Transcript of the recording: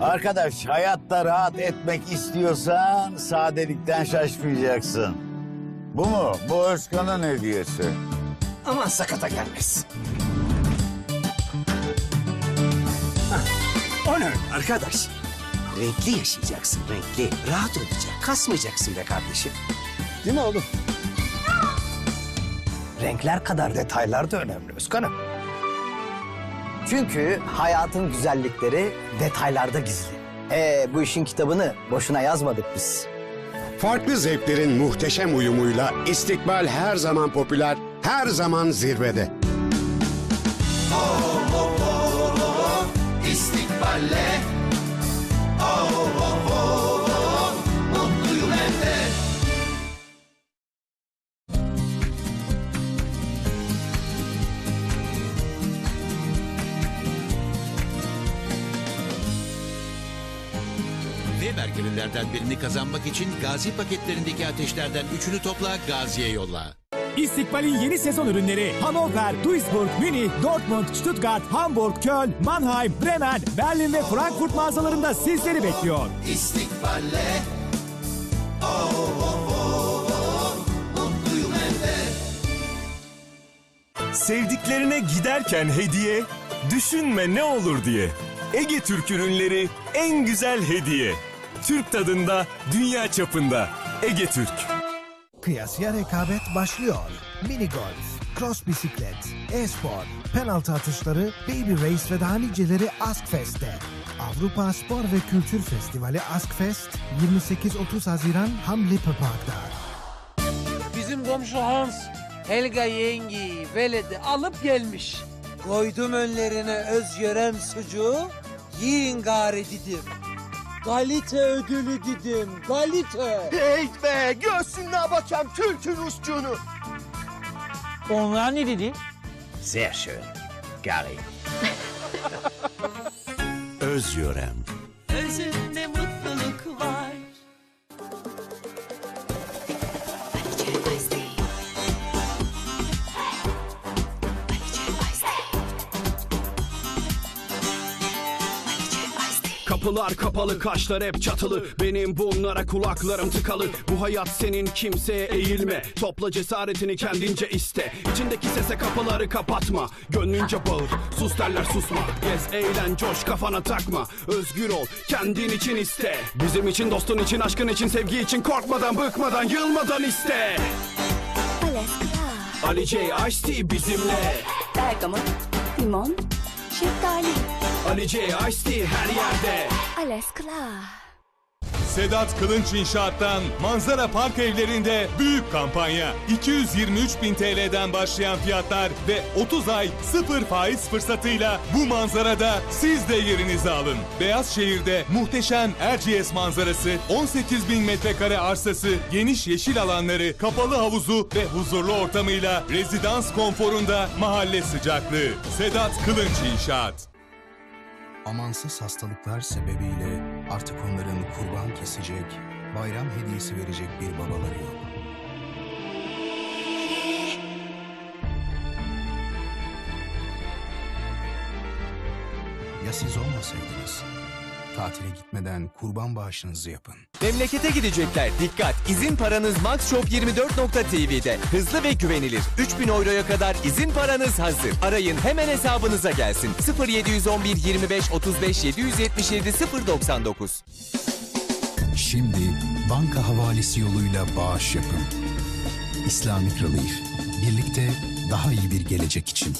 Arkadaş hayatta rahat etmek istiyorsan sadelikten şaşmayacaksın. Bu mu? Bu Özkan'ın hediyesi. Aman sakata gelmez. O ne arkadaş? Renkli yaşayacaksın, renkli. Rahat olacak, kasmayacaksın be kardeşim. Değil mi oğlum? Renkler kadar detaylar da önemli Özkan'ım. Çünkü hayatın güzellikleri detaylarda gizli. Ee, bu işin kitabını boşuna yazmadık biz. Farklı zevklerin muhteşem uyumuyla istikbal her zaman popüler, her zaman zirvede. İstikballe Oh Weber grillerden birini kazanmak için Gazi paketlerindeki ateşlerden üçünü topla Gazi'ye yolla. İstikbal'in yeni sezon ürünleri Hannover, Duisburg, Münih, Dortmund, Stuttgart, Hamburg, Köln, Mannheim, Bremen, Berlin ve Frankfurt mağazalarında sizleri bekliyor. İstikballe Oh oh oh oh Mutluyum evde Sevdiklerine giderken hediye, düşünme ne olur diye. Ege Türk ürünleri en güzel hediye. Türk tadında, dünya çapında. Ege Türk. Kıyasıya rekabet başlıyor. Mini golf, cross bisiklet, e-spor, penaltı atışları, baby race ve daha niceleri Askfest'te. Avrupa Spor ve Kültür Festivali Askfest 28-30 Haziran Hamlippe Park'ta. Bizim komşu Hans Helga yengeyi veledi alıp gelmiş. Koydum önlerine öz yörem sucuğu, yiyin gari dedim. Kalite ödülü dedim, kalite. Hey be, göğsünde bakayım Türk'ün usçunu. Onlar ne dedi? Sehr schön, Gary. Öz Yörem. Özünde mutluluk Kapılar kapalı kaşlar hep çatılı. Benim bunlara kulaklarım tıkalı. Bu hayat senin kimseye eğilme. Topla cesaretini kendince iste. İçindeki sese kapıları kapatma. Gönlünce bağır sus derler susma. Gez eğlen coş kafana takma. Özgür ol kendin için iste. Bizim için dostun için aşkın için sevgi için Korkmadan bıkmadan yılmadan iste. Ali J Ice T bizimle. Bergamot, limon, şeftali. Ali J Ice her yerde Aleskla. Sedat Kılınç İnşaat'tan Manzara Park evlerinde büyük kampanya. 223 bin TL'den başlayan fiyatlar ve 30 ay sıfır faiz fırsatıyla bu manzarada siz de yerinizi alın. Beyaz Şehir'de muhteşem Erciyes manzarası, 18 bin metrekare arsası, geniş yeşil alanları, kapalı havuzu ve huzurlu ortamıyla rezidans konforunda mahalle sıcaklığı. Sedat Kılınç İnşaat. Amansız hastalıklar sebebiyle artık onların kurban kesecek, bayram hediyesi verecek bir babaları yok. Ya siz olmasaydınız? Tatile gitmeden kurban bağışınızı yapın. Memlekete gidecekler. Dikkat! İzin paranız maxshop24.tv'de. Hızlı ve güvenilir. 3000 euroya kadar izin paranız hazır. Arayın hemen hesabınıza gelsin. 0711 25 35 777 099. Şimdi banka havalesi yoluyla bağış yapın. Islamic Relief. Birlikte daha iyi bir gelecek için.